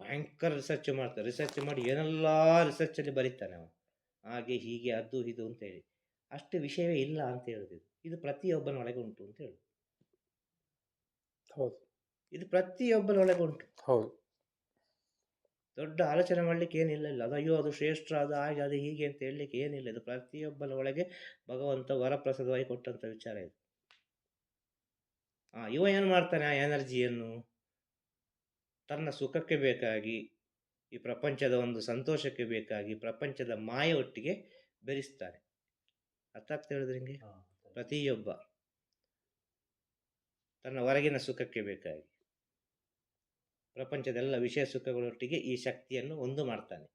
ಭಯಂಕರ ರಿಸರ್ಚ್ ಮಾಡ್ತಾನೆ ರಿಸರ್ಚ್ ಮಾಡಿ ಏನೆಲ್ಲ ರಿಸರ್ಚಲ್ಲಿ ಬರೀತಾನೆ ಅವನು. ಹಾಗೆ ಹೀಗೆ ಅದು ಇದು ಅಂತೇಳಿ ಅಷ್ಟು ವಿಷಯವೇ ಇಲ್ಲ ಅಂತ ಹೇಳುದು ಇದು. ಇದು ಪ್ರತಿಯೊಬ್ಬನ ಒಳಗೆ ಉಂಟು ಅಂತ ಹೇಳುದು. ಹೌದು. ಇದು ಪ್ರತಿಯೊಬ್ಬನ ಒಳಗೆ ಉಂಟು. ಹೌದು. ದೊಡ್ಡ ಆಲೋಚನೆ ಮಾಡಲಿಕ್ಕೆ ಏನಿಲ್ಲ ಇಲ್ಲ. ಅದು ಅಯ್ಯೋ ಅದು ಶ್ರೇಷ್ಠ ಅದು ಹಾಗೆ ಅದು ಹೀಗೆ ಅಂತ ಹೇಳಲಿಕ್ಕೆ ಏನಿಲ್ಲ. ಇದು ಪ್ರತಿಯೊಬ್ಬನ ಒಳಗೆ ಭಗವಂತ ವರಪ್ರಸಾದವಾಗಿ ಕೊಟ್ಟಂಥ ವಿಚಾರ ಇದು. ಆ ಇವ ಏನು ಮಾಡ್ತಾನೆ ಆ ಎನರ್ಜಿಯನ್ನು? ತನ್ನ ಸುಖಕ್ಕೆ ಬೇಕಾಗಿ ಈ ಪ್ರಪಂಚದ ಒಂದು ಸಂತೋಷಕ್ಕೆ ಬೇಕಾಗಿ ಪ್ರಪಂಚದ ಮಾಯ ಒಟ್ಟಿಗೆ ಬೆರೆಸ್ತಾನೆ. ಅರ್ಥ ಆಗ್ತಾ ಹೇಳಿದ್ರೆ ನಿಮಗೆ ಪ್ರತಿಯೊಬ್ಬ ತನ್ನ ಹೊರಗಿನ ಸುಖಕ್ಕೆ ಬೇಕಾಗಿ. ಪ್ರಪಂಚದ ಎಲ್ಲ ವಿಷಯ ಸುಖಗಳೊಟ್ಟಿಗೆ ಈ ಶಕ್ತಿಯನ್ನು ಒಂದು ಮಾಡ್ತಾನೆ.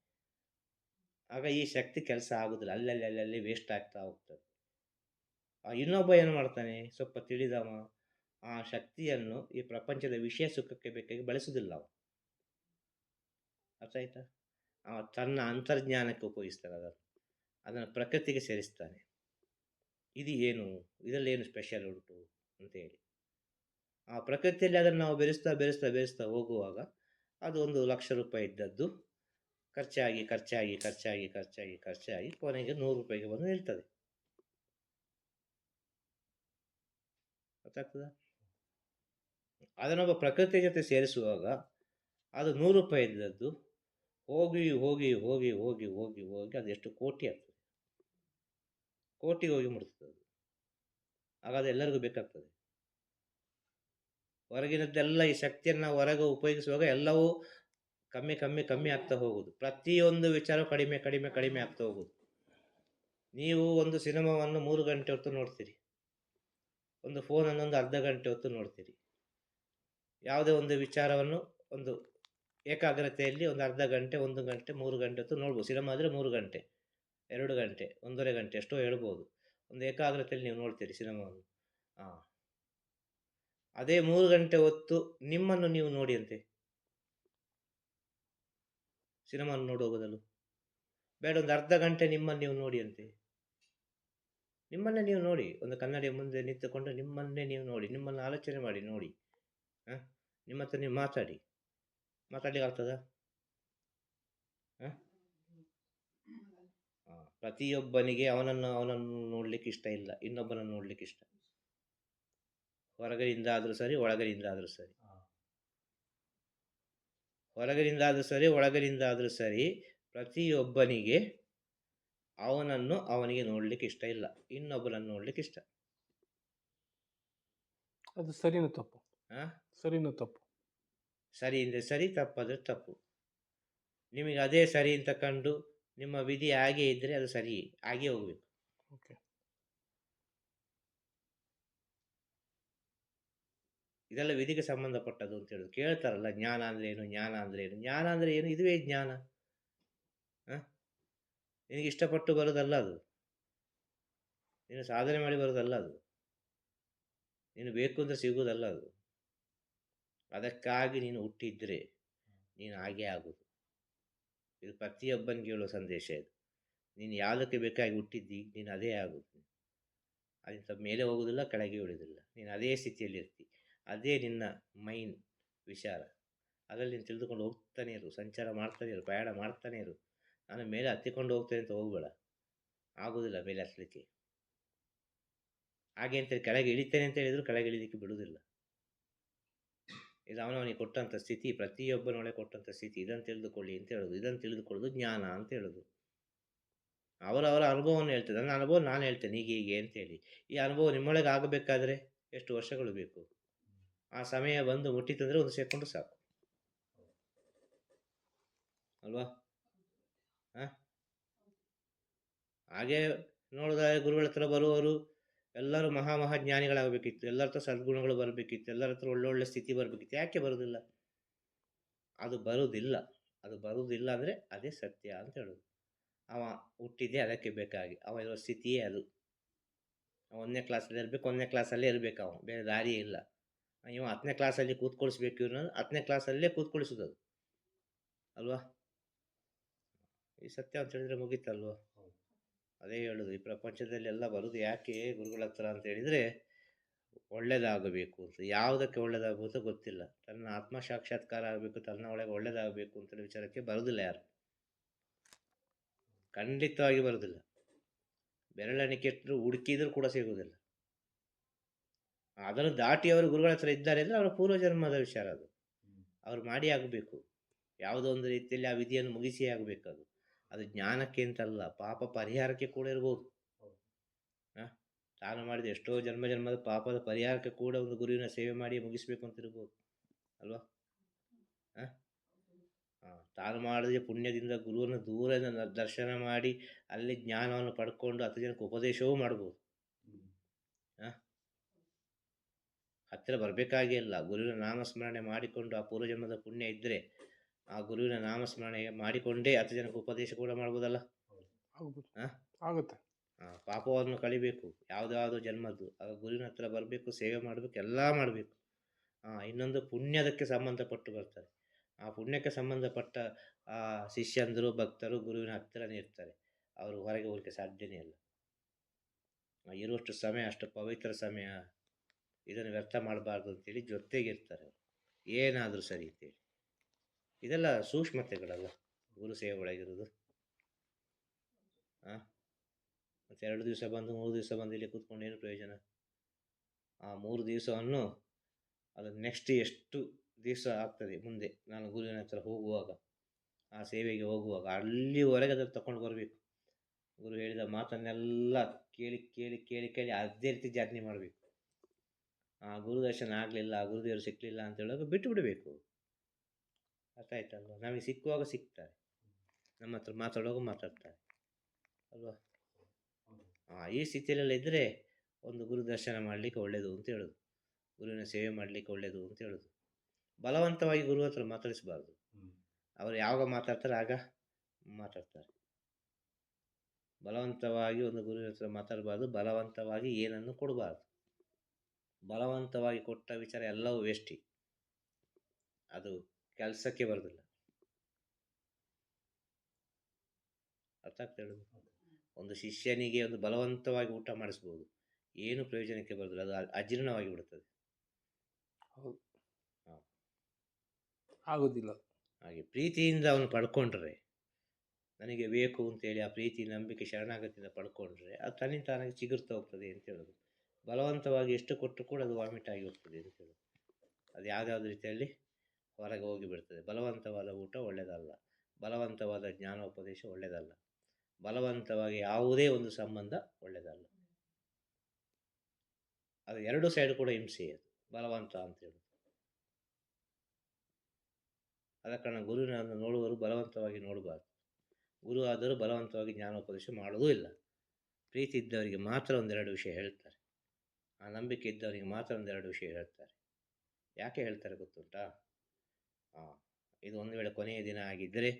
ಆಗ ಈ ಶಕ್ತಿ ಕೆಲಸ ಆಗುದಿಲ್ಲ. ಅಲ್ಲಲ್ಲಿ ಅಲ್ಲಲ್ಲಿ ವೇಸ್ಟ್ ಆಗ್ತಾ ಹೋಗ್ತದೆ. ಇನ್ನೊಬ್ಬ ಏನು ಮಾಡ್ತಾನೆ? ಸ್ವಲ್ಪ ತಿಳಿದವ? ಆ ಶಕ್ತಿಯನ್ನು ಈ ಪ್ರಪಂಚದ ವಿಷಯ ಸುಖಕ್ಕೆ ಬೇಕಾಗಿ ಬಳಸುವುದಿಲ್ಲ ಅವ ಅರ್ಥ ಆಯ್ತಾ ಅವ ತನ್ನ ಅಂತರ್ಜ್ಞಾನಕ್ಕೆ ಉಪಯೋಗಿಸ್ತಾನೆ ಅದನ್ನು. ಅದನ್ನು ಪ್ರಕೃತಿಗೆ ಸೇರಿಸ್ತಾನೆ. ಇದು ಏನು? ಇದರಲ್ಲಿ ಏನು ಸ್ಪೆಷಲ್ ಉಂಟು ಅಂತೇಳಿ ಆ ಪ್ರಕೃತಿಯಲ್ಲಿ ಅದನ್ನು ನಾವು ಬೆರೆಸ್ತಾ ಬೆರೆಸ್ತಾ ಬೆರೆಸ್ತಾ ಹೋಗುವಾಗ ಅದು ಒಂದು ಲಕ್ಷ ರೂಪಾಯಿ ಇದ್ದದ್ದು. ಖರ್ಚಾಗಿ ಖರ್ಚಾಗಿ ಖರ್ಚಾಗಿ ಖರ್ಚಾಗಿ ಖರ್ಚಾಗಿ ಕೊನೆಗೆ ನೂರು ರೂಪಾಯಿಗೆ ಬಂದು ನಿಲ್ತದೆ. ಗೊತ್ತಾಗ್ತದ? ಅದನ್ನೊಬ್ಬ ಪ್ರಕೃತಿ ಜೊತೆ ಸೇರಿಸುವಾಗ ಅದು ನೂರು ರೂಪಾಯಿ ಇದ್ದದ್ದು. ಹೋಗಿ ಹೋಗಿ ಹೋಗಿ ಹೋಗಿ ಹೋಗಿ ಹೋಗಿ ಅದು ಎಷ್ಟು ಕೋಟಿ ಆಗ್ತದೆ. ಕೋಟಿಗೆ ಹೋಗಿ ಮುಟ್ತದೆ ಅದು. ಆಗ ಅದು ಎಲ್ಲರಿಗೂ ಬೇಕಾಗ್ತದೆ. ಹೊರಗಿನದ್ದೆಲ್ಲ ಈ ಶಕ್ತಿಯನ್ನು ಹೊರಗೆ ಉಪಯೋಗಿಸುವಾಗ ಎಲ್ಲವೂ ಕಮ್ಮಿ ಕಮ್ಮಿ ಕಮ್ಮಿ ಆಗ್ತಾ ಹೋಗೋದು ಪ್ರತಿಯೊಂದು ವಿಚಾರ ಕಡಿಮೆ ಕಡಿಮೆ ಕಡಿಮೆ ಆಗ್ತಾ ಹೋಗುದು ನೀವು ಒಂದು ಸಿನಿಮಾವನ್ನು ಮೂರು ಗಂಟೆ ಹೊತ್ತು ನೋಡ್ತೀರಿ. ಒಂದು ಫೋನನ್ನು ಒಂದು ಅರ್ಧ ಗಂಟೆ ಹೊತ್ತು ನೋಡ್ತೀರಿ. ಯಾವುದೇ ಒಂದು ವಿಚಾರವನ್ನು ಒಂದು ಏಕಾಗ್ರತೆಯಲ್ಲಿ ಒಂದು ಅರ್ಧ ಗಂಟೆ, ಒಂದು ಗಂಟೆ, ಮೂರು ಗಂಟೆ ಹೊತ್ತು ನೋಡ್ಬೋದು. ಸಿನಿಮಾ ಆದರೆ ಮೂರು ಗಂಟೆ, ಎರಡು ಗಂಟೆ, ಒಂದೂವರೆ ಗಂಟೆ ಎಷ್ಟೋ ಹೇಳ್ಬೋದು. ಒಂದು ಏಕಾಗ್ರತೆಯಲ್ಲಿ ನೀವು ನೋಡ್ತೀರಿ ಸಿನಿಮಾವನ್ನು. ಹಾಂ ಅದೇ ಮೂರು ಗಂಟೆ ಹೊತ್ತು ನಿಮ್ಮನ್ನು ನೀವು ನೋಡಿಯಂತೆ. ಸಿನಿಮಾ ನೋಡುವ ಬದಲು. ಬೇಡ, ಒಂದು ಅರ್ಧ ಗಂಟೆ ನಿಮ್ಮನ್ನು ನೀವು ನೋಡಿಯಂತೆ. ನಿಮ್ಮನ್ನೇ ನೀವು ನೋಡಿ. ಒಂದು ಕನ್ನಡಿಯ ಮುಂದೆ ನಿಂತುಕೊಂಡು ನಿಮ್ಮನ್ನೇ ನೀವು ನೋಡಿ. ನಿಮ್ಮನ್ನು ಆಲೋಚನೆ ಮಾಡಿ, ನೋಡಿ. ಹಾಂ? ನಿಮ್ಮ ಹತ್ರ ನೀವು ಮಾತಾಡಿ. ಮಾತಾಡ್ಲಿಕ್ಕೆ ಆಗ್ತದಾ? ಹಾಂ? ಪ್ರತಿಯೊಬ್ಬನಿಗೆ ಅವನನ್ನು ಅವನನ್ನು ನೋಡಲಿಕ್ಕೆ ಇಷ್ಟ ಇಲ್ಲ. ಇನ್ನೊಬ್ಬನನ್ನು ನೋಡಲಿಕ್ಕೆ ಇಷ್ಟ. ಹೊರಗಡೆಯಿಂದ ಆದರೂ ಸರಿ ಒಳಗರಿಂದ ಆದರೂ ಸರಿ. ಹೊರಗರಿಂದ ಆದರೂ ಸರಿ ಒಳಗರಿಂದ ಆದರೂ ಸರಿ ಪ್ರತಿಯೊಬ್ಬನಿಗೆ ಅವನನ್ನು ಅವನಿಗೆ ನೋಡ್ಲಿಕ್ಕೆ ಇಷ್ಟ ಇಲ್ಲ. ಇನ್ನೊಬ್ಬನನ್ನು ನೋಡ್ಲಿಕ್ಕೆ ಇಷ್ಟ. ಅದು ಸರಿನೂ ತಪ್ಪು. ಹಾಂ? ಸರಿನೂ ತಪ್ಪು. ಸರಿ ಅಂದರೆ ಸರಿ ತಪ್ಪಾದರೆ ತಪ್ಪು. ನಿಮಗೆ ಅದೇ ಸರಿ ಅಂತ ಕಂಡು ನಿಮ್ಮ ವಿಧಿ ಹಾಗೆ ಇದ್ದರೆ ಅದು ಸರಿ ಹಾಗೆ ಹೋಗಬೇಕು. ಓಕೆ. ಇದೆಲ್ಲ ವಿಧಿಗೆ ಸಂಬಂಧಪಟ್ಟದ್ದು ಅಂತ ಹೇಳೋದು. ಕೇಳ್ತಾರಲ್ಲ, ಜ್ಞಾನ ಅಂದರೆ ಏನು, ಜ್ಞಾನ ಅಂದರೆ ಏನು, ಜ್ಞಾನ ಅಂದರೆ ಏನು, ಇದುವೇ ಜ್ಞಾನ. ಹಾಂ? ನಿನಗೆ ಇಷ್ಟಪಟ್ಟು ಬರೋದಲ್ಲ ಅದು. ನೀನು ಸಾಧನೆ ಮಾಡಿ ಬರೋದಲ್ಲ ಅದು. ನೀನು ಬೇಕು ಅಂದ್ರೆ ಸಿಗೋದಲ್ಲ ಅದು. ಅದಕ್ಕಾಗಿ ನೀನು ಹುಟ್ಟಿದ್ರೆ ನೀನು ಹಾಗೇ ಆಗೋದು. ಇದು ಪ್ರತಿಯೊಬ್ಬನಿಗೆ ಹೇಳೋ ಸಂದೇಶ ಇದು. ನೀನು ಯಾವುದಕ್ಕೆ ಬೇಕಾಗಿ ಹುಟ್ಟಿದ್ದಿ, ನೀನು ಅದೇ ಆಗೋದು. ಅದಕ್ಕೆ ಮೇಲೆ ಹೋಗೋದಿಲ್ಲ, ಕೆಳಗೆ ಉಳಿದಿಲ್ಲ. ನೀನು ಅದೇ ಸ್ಥಿತಿಯಲ್ಲಿ ಇರ್ತಿ ಅದೇ ನಿನ್ನ ಮೈನ್ ವಿಚಾರ. ಅದರಲ್ಲಿ ನೀನು ತಿಳಿದುಕೊಂಡು ಹೋಗ್ತಾನೆ ಇರು, ಸಂಚಾರ ಮಾಡ್ತಾನೆ ಇರು, ಪ್ರಯಾಣ ಮಾಡ್ತಾನೆ ಇರು. ನಾನು ಮೇಲೆ ಹತ್ತಿಕೊಂಡು ಹೋಗ್ತೇನೆ ಅಂತ ಹೋಗಬೇಡ. ಆಗೋದಿಲ್ಲ ಮೇಲೆ ಹತ್ತಲಿಕ್ಕೆ. ಹಾಗೆ ಅಂತ ಕೆಳಗೆ ಇಳಿತೇನೆ ಅಂತ ಹೇಳಿದ್ರು ಕೆಳಗೆ ಇಳಿಲಿಕ್ಕೆ ಬಿಡುವುದಿಲ್ಲ ಇದು ಅವನವನಿಗೆ ಕೊಟ್ಟಂಥ ಸ್ಥಿತಿ, ಪ್ರತಿಯೊಬ್ಬನೊಳಗೆ ಕೊಟ್ಟಂಥ ಸ್ಥಿತಿ, ಇದನ್ನು ತಿಳಿದುಕೊಳ್ಳಿ ಅಂತ ಹೇಳೋದು, ಇದನ್ನು ತಿಳಿದುಕೊಳ್ಳೋದು ಜ್ಞಾನ ಅಂತ ಹೇಳೋದು. ಅವರವರ ಅನುಭವವನ್ನು ಹೇಳ್ತದೆ ನನ್ನ ಅನುಭವ ನಾನು ಹೇಳ್ತೇನೆ, ಹೀಗೆ ಹೀಗೆ ಅಂತೇಳಿ ಈ ಅನುಭವ ನಿಮ್ಮೊಳಗೆ ಆಗಬೇಕಾದ್ರೆ ಎಷ್ಟು ವರ್ಷಗಳು ಬೇಕು? ಆ ಸಮಯ ಬಂದು ಮುಟ್ಟಿತಂದರೆ ಒಂದು ಸೆಕೆಂಡು ಸಾಕು. ಅಲ್ವಾ? ಹಾಂ? ಹಾಗೆ ನೋಡಿದಾಗ ಗುರುಗಳ ಹತ್ರ ಬರುವವರು ಎಲ್ಲರೂ ಮಹಾ ಮಹಾ ಜ್ಞಾನಿಗಳಾಗಬೇಕಿತ್ತು. ಎಲ್ಲರ ಹತ್ರ ಸದ್ಗುಣಗಳು ಬರಬೇಕಿತ್ತು. ಎಲ್ಲರ ಹತ್ರ ಒಳ್ಳೊಳ್ಳೆ ಸ್ಥಿತಿ ಬರಬೇಕಿತ್ತು. ಯಾಕೆ ಬರೋದಿಲ್ಲ? ಅದು ಬರುವುದಿಲ್ಲ ಅದು ಬರುವುದಿಲ್ಲ ಅಂದರೆ ಅದೇ ಸತ್ಯ ಅಂತ ಹೇಳೋದು. ಅವ ಹುಟ್ಟಿದ್ದೆ ಅದಕ್ಕೆ ಬೇಕಾಗಿ. ಅವ ಇರೋ ಸ್ಥಿತಿಯೇ ಅದು. ಒಂದನೇ ಕ್ಲಾಸಲ್ಲಿ ಇರಬೇಕು, ಒಂದನೇ ಕ್ಲಾಸಲ್ಲೇ ಇರಬೇಕು ಅವ. ಬೇರೆ ದಾರಿಯೇ ಇಲ್ಲ. ಇವ ಹತ್ತನೇ ಕ್ಲಾಸಲ್ಲಿ ಕೂತ್ಕೊಳಿಸ್ಬೇಕು ಇವ್ರನ್ನ ಹತ್ತನೇ ಕ್ಲಾಸಲ್ಲೇ ಕೂತ್ಕೊಳಿಸೋದು ಅದು. ಅಲ್ವಾ? ಈ ಸತ್ಯ ಅಂತ ಹೇಳಿದ್ರೆ ಮುಗೀತಲ್ವ? ಅದೇ ಹೇಳೋದು, ಈ ಪ್ರಪಂಚದಲ್ಲಿ ಎಲ್ಲ ಬರೋದು ಯಾಕೆ ಗುರುಗಳ ಹತ್ರ ಅಂತ ಹೇಳಿದರೆ, ಒಳ್ಳೇದಾಗಬೇಕು ಅಂತ. ಯಾವುದಕ್ಕೆ ಒಳ್ಳೇದಾಗಬಹುದು ಗೊತ್ತಿಲ್ಲ. ತನ್ನ ಆತ್ಮ ಸಾಕ್ಷಾತ್ಕಾರ ಆಗಬೇಕು, ತನ್ನ ಒಳಗೆ ಒಳ್ಳೇದಾಗಬೇಕು ಅಂತ ವಿಚಾರಕ್ಕೆ ಬರೋದಿಲ್ಲ ಯಾರು. ಖಂಡಿತವಾಗಿ ಬರೋದಿಲ್ಲ. ಬೆರಳೆಣಿಕೆಟ್ಟರು ಹುಡುಕಿದ್ರು ಕೂಡ ಸಿಗುವುದಿಲ್ಲ ಅದನ್ನು ದಾಟಿ ಅವರು ಗುರುಗಳ ಹತ್ರ ಇದ್ದಾರೆ ಅಂದರೆ ಅವರ ಪೂರ್ವಜನ್ಮದ ವಿಚಾರ ಅದು. ಅವ್ರು ಮಾಡಿ ಆಗಬೇಕು ಯಾವುದೋ ಒಂದು ರೀತಿಯಲ್ಲಿ ಆ ವಿಧಿಯನ್ನು ಮುಗಿಸಿ ಆಗಬೇಕು ಅದು ಅದು ಜ್ಞಾನಕ್ಕೆ ಅಂತಲ್ಲ, ಪಾಪ ಪರಿಹಾರಕ್ಕೆ ಕೂಡ ಇರ್ಬೋದು. ತಾನು ಮಾಡಿದ ಎಷ್ಟೋ ಜನ್ಮ ಜನ್ಮದ ಪಾಪದ ಪರಿಹಾರಕ್ಕೆ ಕೂಡ ಒಂದು ಗುರುವಿನ ಸೇವೆ ಮಾಡಿ ಮುಗಿಸ್ಬೇಕು ಅಂತ ಇರ್ಬೋದು. ಅಲ್ವಾ? ತಾನು ಮಾಡಿದ ಪುಣ್ಯದಿಂದ ಗುರುವನ್ನು ದೂರದಿಂದ ದರ್ಶನ ಮಾಡಿ ಅಲ್ಲಿ ಜ್ಞಾನವನ್ನು ಪಡ್ಕೊಂಡು ಹತ್ತು ಜನಕ್ಕೆ ಉಪದೇಶವೂ ಮಾಡ್ಬೋದು. ಹಾಂ? ಹತ್ತಿರ ಬರಬೇಕಾಗೇ ಇಲ್ಲ. ಗುರುವಿನ ನಾಮಸ್ಮರಣೆ ಮಾಡಿಕೊಂಡು ಆ ಪೂರ್ವಜನ್ಮದ ಪುಣ್ಯ ಇದ್ದರೆ ಆ ಗುರುವಿನ ನಾಮಸ್ಮರಣೆ ಮಾಡಿಕೊಂಡೇ ಹತ್ತು ಜನಕ್ಕೆ ಉಪದೇಶ ಕೂಡ ಮಾಡ್ಬೋದಲ್ಲ? ಆಗುತ್ತೆ. ಪಾಪವನ್ನು ಕಳಿಬೇಕು. ಯಾವುದಾದ್ರು ಜನ್ಮದ್ದು. ಆಗ ಗುರುವಿನ ಹತ್ರ ಬರಬೇಕು ಸೇವೆ ಮಾಡಬೇಕು ಎಲ್ಲ ಮಾಡಬೇಕು. ಇನ್ನೊಂದು ಪುಣ್ಯದಕ್ಕೆ ಸಂಬಂಧಪಟ್ಟು ಬರ್ತಾರೆ. ಆ ಪುಣ್ಯಕ್ಕೆ ಸಂಬಂಧಪಟ್ಟ ಆ ಶಿಷ್ಯಂದರು ಭಕ್ತರು ಗುರುವಿನ ಹತ್ತಿರನೇ ಇರ್ತಾರೆ. ಅವರು ಹೊರಗೆ ಹೋಗಲಿಕ್ಕೆ ಸಾಧ್ಯನೇ ಇಲ್ಲ. ಆ, ಇರುವಷ್ಟು ಸಮಯ ಅಷ್ಟು ಪವಿತ್ರ ಸಮಯ ಇದನ್ನು ವ್ಯರ್ಥ ಮಾಡಬಾರ್ದು ಅಂತೇಳಿ ಜೊತೆಗಿರ್ತಾರೆ ಏನಾದರೂ ಸರಿ ಅಂತೇಳಿ. ಇದೆಲ್ಲ ಸೂಕ್ಷ್ಮತೆಗಳಲ್ಲ ಗುರು ಸೇವೆ ಒಳಗಿರೋದು. ಹಾಂ ಮತ್ತು ಎರಡು ದಿವಸ ಬಂದು ಮೂರು ದಿವಸ ಬಂದು ಇಲ್ಲಿ ಕೂತ್ಕೊಂಡು ಏನು ಪ್ರಯೋಜನ? ಆ ಮೂರು ದಿವಸವನ್ನು ಅದು ನೆಕ್ಸ್ಟ್ ಎಷ್ಟು ದಿವಸ ಆಗ್ತದೆ ಮುಂದೆ? ನಾನು ಗುರುವಿನ ಹತ್ರ ಹೋಗುವಾಗ, ಆ ಸೇವೆಗೆ ಹೋಗುವಾಗ, ಅಲ್ಲಿವರೆಗೆ ಅದನ್ನು ತಗೊಂಡು ಬರಬೇಕು. ಗುರು ಹೇಳಿದ ಮಾತನ್ನೆಲ್ಲ ಕೇಳಿ ಕೇಳಿ ಕೇಳಿ ಕೇಳಿ ಅದೇ ರೀತಿ ಜರ್ನಿ ಮಾಡಬೇಕು. ಗುರುದರ್ಶನ ಆಗಲಿಲ್ಲ ಆ ಗುರುದೇವರು ಸಿಕ್ಕಲಿಲ್ಲ ಅಂತ ಹೇಳೋದು ಬಿಟ್ಟು ಬಿಡಬೇಕು. ಅರ್ಥ ಆಯ್ತಲ್ವ? ನಮಗೆ ಸಿಕ್ಕುವಾಗ ಸಿಗ್ತಾರೆ. ನಮ್ಮ ಹತ್ರ ಮಾತಾಡುವಾಗ ಮಾತಾಡ್ತಾರೆ. ಅಲ್ವಾ? ಆ, ಈ ಸ್ಥಿತಿಯಲ್ಲೆಲ್ಲ ಇದ್ದರೆ ಒಂದು ಗುರು ದರ್ಶನ ಮಾಡಲಿಕ್ಕೆ ಒಳ್ಳೆಯದು ಅಂತ ಹೇಳೋದು. ಗುರುವಿನ ಸೇವೆ ಮಾಡಲಿಕ್ಕೆ ಒಳ್ಳೆಯದು ಅಂತ ಹೇಳೋದು. ಬಲವಂತವಾಗಿ ಗುರು ಹತ್ರ ಮಾತಾಡಿಸಬಾರ್ದು. ಅವರು ಯಾವಾಗ ಮಾತಾಡ್ತಾರೆ ಆಗ ಮಾತಾಡ್ತಾರೆ. ಬಲವಂತವಾಗಿ ಒಂದು ಗುರುವಿನ ಹತ್ರ ಮಾತಾಡಬಾರ್ದು ಬಲವಂತವಾಗಿ ಏನನ್ನು ಕೊಡಬಾರ್ದು. ಬಲವಂತವಾಗಿ ಕೊಟ್ಟ ವಿಚಾರ ಎಲ್ಲವೂ ವೇಸ್ಟಿ ಅದು ಕೆಲಸಕ್ಕೆ ಬರೋದಿಲ್ಲ. ಅರ್ಥ ಆಗ್ತಾ ಹೇಳೋದು ಒಂದು ಶಿಷ್ಯನಿಗೆ ಒಂದು ಬಲವಂತವಾಗಿ ಊಟ ಮಾಡಿಸ್ಬೋದು. ಏನು ಪ್ರಯೋಜನಕ್ಕೆ ಬರೋದಿಲ್ಲ. ಅದು ಅಜೀರ್ಣವಾಗಿ ಬಿಡುತ್ತದೆ. ಆಗೋದಿಲ್ಲ. ಹಾಗೆ ಪ್ರೀತಿಯಿಂದ ಅವನು ಪಡ್ಕೊಂಡ್ರೆ ನನಗೆ ಬೇಕು ಅಂತೇಳಿ ಆ ಪ್ರೀತಿ ನಂಬಿಕೆ ಶರಣಾಗತಿಯಿಂದ ಪಡ್ಕೊಂಡ್ರೆ ಅದು ತನ್ನಿಂದ ತಾನಾಗಿ ಚಿಗುರ್ತಾ ಹೋಗ್ತದೆ ಅಂತ ಹೇಳೋದು. ಬಲವಂತವಾಗಿ ಎಷ್ಟು ಕೊಟ್ಟರು ಕೂಡ ಅದು ವಾಮಿಟ್ ಆಗಿ ಹೋಗ್ತದೆ ಅಂತ ಹೇಳಿ. ಅದು ಯಾವುದಾದ್ರು ರೀತಿಯಲ್ಲಿ ಹೊರಗೆ ಹೋಗಿ ಬಿಡ್ತದೆ ಬಲವಂತವಾದ ಊಟ ಒಳ್ಳೆಯದಲ್ಲ ಬಲವಂತವಾದ ಜ್ಞಾನೋಪದೇಶ ಒಳ್ಳೆಯದಲ್ಲ ಬಲವಂತವಾಗಿ ಯಾವುದೇ ಒಂದು ಸಂಬಂಧ ಒಳ್ಳೆಯದಲ್ಲ ಅದು ಎರಡು ಸೈಡ್ ಕೂಡ ಹಿಂಸೆ ಅದು. ಬಲವಂತ ಅಂತ ಹೇಳೋದು. ಆದ ಕಾರಣ ಗುರುವಿನ ನೋಡುವರು ಬಲವಂತವಾಗಿ ನೋಡಬಾರ್ದು. ಗುರು ಆದರೂ ಬಲವಂತವಾಗಿ ಜ್ಞಾನೋಪದೇಶ ಮಾಡೋದೂ ಇಲ್ಲ. ಪ್ರೀತಿ ಇದ್ದವರಿಗೆ ಮಾತ್ರ ಒಂದೆರಡು ವಿಷಯ ಹೇಳ್ತಾರೆ. ಆ ನಂಬಿಕೆ ಇದ್ದವರಿಗೆ ಮಾತ್ರ ಒಂದೆರಡು ವಿಷಯ ಹೇಳ್ತಾರೆ. ಯಾಕೆ ಹೇಳ್ತಾರೆ ಗೊತ್ತುಂಟಾ? ಹಾಂ ಇದು ಒಂದು ವೇಳೆ ಕೊನೆಯ ದಿನ ಆಗಿದ್ದರೆ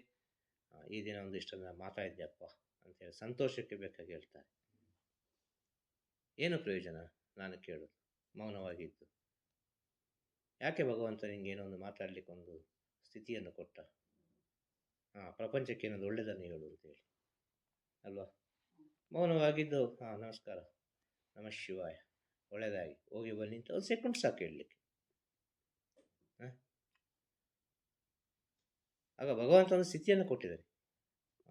ಈ ದಿನ ಒಂದು ಇಷ್ಟನ್ನು ಮಾತಾಡಿದ್ಯಪ್ಪ ಅಂತೇಳಿ ಸಂತೋಷಕ್ಕೆ ಬೇಕಾಗಿ ಹೇಳ್ತಾರೆ. ಏನು ಪ್ರಯೋಜನ? ನಾನು ಕೇಳೋದು. ಮೌನವಾಗಿದ್ದು. ಯಾಕೆ ಭಗವಂತ ಒಂದು ಮಾತಾಡಲಿಕ್ಕೆ ಒಂದು ಸ್ಥಿತಿಯನ್ನು ಕೊಟ್ಟ? ಹಾಂ ಪ್ರಪಂಚಕ್ಕೆ ಏನೊಂದು ಒಳ್ಳೆಯದನ್ನು ಹೇಳು ಅಂತೇಳಿ ಅಲ್ವಾ? ಮೌನವಾಗಿದ್ದು ಹಾಂ ನಮಸ್ಕಾರ. ನಮಃ ಶಿವಾಯ. ಒಳ್ಳೆಯದಾಗಿ ಹೋಗಿ ಬನ್ನಿ ಅಂತ ಒಂದು ಸೆಕೆಂಡ್ ಸಾಕು ಹೇಳಲಿಕ್ಕೆ. ಆಗ ಭಗವಂತ ಒಂದು ಸ್ಥಿತಿಯನ್ನು ಕೊಟ್ಟಿದ್ದಾರೆ.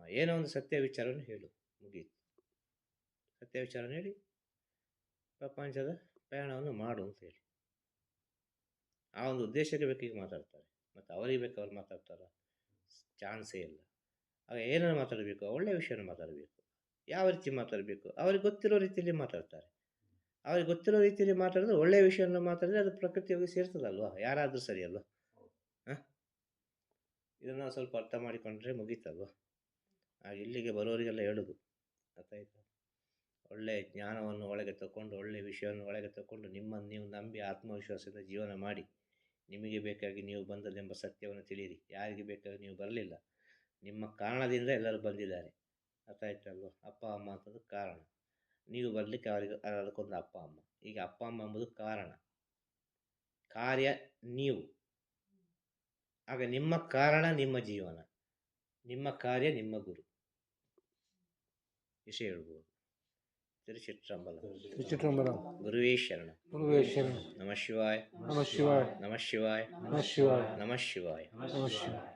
ಏನೋ ಒಂದು ಸತ್ಯ ವಿಚಾರವನ್ನು ಹೇಳು. ಮುಗೀತು. ಸತ್ಯ ವಿಚಾರ ಹೇಳಿ. ಪ್ರಪಂಚದ ಪ್ರಯಾಣವನ್ನು ಮಾಡು ಅಂತ ಹೇಳಿ. ಆ ಒಂದು ಉದ್ದೇಶಕ್ಕೆ ಬೇಕೀಗ ಮಾತಾಡ್ತಾರೆ. ಮತ್ತು ಅವರಿಗೆ ಬೇಕು ಅವ್ರು ಮಾತಾಡ್ತಾರ? ಚಾನ್ಸೇ ಇಲ್ಲ. ಆಗ ಏನನ್ನು ಮಾತಾಡಬೇಕು? ಒಳ್ಳೆಯ ವಿಷಯನ ಮಾತಾಡಬೇಕು. ಯಾವ ರೀತಿ ಮಾತಾಡಬೇಕು? ಅವ್ರಿಗೆ ಗೊತ್ತಿರೋ ರೀತಿಯಲ್ಲಿ ಮಾತಾಡ್ತಾರೆ. ಅವ್ರಿಗೆ ಗೊತ್ತಿರೋ ರೀತಿಯಲ್ಲಿ ಮಾತಾಡಿದ್ರೆ ಒಳ್ಳೆಯ ವಿಷಯವನ್ನು ಮಾತಾಡಿದ್ರೆ ಅದು ಪ್ರಕೃತಿಯೋಗಿ ಸೇರ್ತದಲ್ವಾ? ಯಾರಾದರೂ ಸರಿ ಅಲ್ವಾ? ಹಾಂ? ಇದನ್ನು ಸ್ವಲ್ಪ ಅರ್ಥ ಮಾಡಿಕೊಂಡ್ರೆ ಮುಗೀತಲ್ವಾ? ಆಗ ಇಲ್ಲಿಗೆ ಬರೋರಿಗೆಲ್ಲ ಹೇಳೋದು. ಗೊತ್ತಾಯ್ತಾ ಒಳ್ಳೆಯ ಜ್ಞಾನವನ್ನು ಒಳಗೆ ತಗೊಂಡು ಒಳ್ಳೆಯ ವಿಷಯವನ್ನು ಒಳಗೆ ತಗೊಂಡು ನಿಮ್ಮನ್ನು ನೀವು ನಂಬಿ ಆತ್ಮವಿಶ್ವಾಸದಿಂದ ಜೀವನ ಮಾಡಿ. ನಿಮಗೆ ಬೇಕಾಗಿ ನೀವು ಬಂದದೆಂಬ ಸತ್ಯವನ್ನು ತಿಳಿಯಿರಿ. ಯಾರಿಗೆ ಬೇಕಾಗಿ ನೀವು ಬರಲಿಲ್ಲ. ನಿಮ್ಮ ಕಾರಣದಿಂದ ಎಲ್ಲರೂ ಬಂದಿದ್ದಾರೆ. ಅರ್ಥ ಆಯ್ತಲ್ವ ಅಪ್ಪ, ಅಮ್ಮ ಅಂತದ್ದು ಕಾರಣ. ನೀವು ಬರಲಿಕ್ಕೆ ಅವರಿಗೆ ಅದಕ್ಕೊಂದು ಅಪ್ಪ ಅಮ್ಮ. ಈಗ ಅಪ್ಪ ಅಮ್ಮ ಎಂಬುದು ಕಾರಣ. ಕಾರ್ಯ ನೀವು. ಆಗ ನಿಮ್ಮ ಕಾರಣ ನಿಮ್ಮ ಜೀವನ. ನಿಮ್ಮ ಕಾರ್ಯ ನಿಮ್ಮ ಗುರು. ವಿಷಯ ಹೇಳ್ಬೋದು. ತಿರುಚಿಟ್ರಂಬಲ ಗುರುವೇ ಶರಣ. ಗುರುವೇ ಶರಣ. ನಮಃ ಶಿವಾಯ. ನಮಃ ಶಿವಾಯ. ನಮಃ ಶಿವಾಯ. ನಮಃ ಶಿವಾಯ. ನಮಃ ಶಿವಾಯ. ನಮಃ ಶಿವಾಯ.